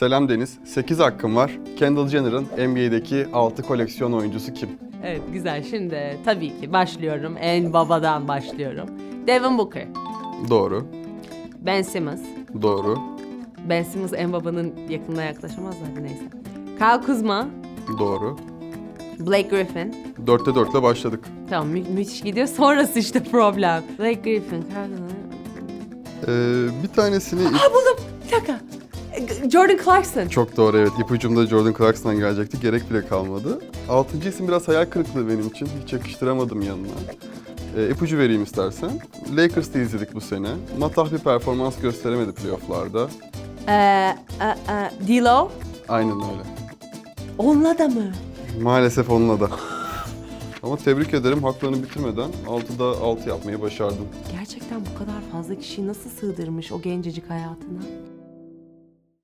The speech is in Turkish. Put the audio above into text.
Selam Deniz. 8 hakkım var. Kendall Jenner'ın NBA'deki 6 koleksiyon oyuncusu kim? Evet güzel. Şimdi tabii ki başlıyorum. En babadan başlıyorum. Devin Booker, Doğru. Ben Simmons. Doğru. Ben Simmons en babanın yakınına yaklaşamaz da neyse. Kyle Kuzma, Doğru. Blake Griffin. 4'te 4 ile başladık. Tamam mü- müthiş gidiyor. Sonrası işte problem. Blake Griffin, Kyle Kuzma. Ee, bir tanesini... Ha buldum. Bir dakika. Jordan Clarkson. Çok doğru evet. İpucumda Jordan Clarkson'dan gelecekti. Gerek bile kalmadı. Altıncı isim biraz hayal kırıklığı benim için. Hiç yakıştıramadım yanına. Ee, ipucu vereyim istersen. Lakers'ta izledik bu sene. Matah bir performans gösteremedi playofflarda. Ee, e, e, D'Lo. Aynen öyle. Onunla da mı? Maalesef onunla da. Ama tebrik ederim. Haklarını bitirmeden 6'da 6 yapmayı başardın. Gerçekten bu kadar fazla kişiyi nasıl sığdırmış o gencecik hayatına?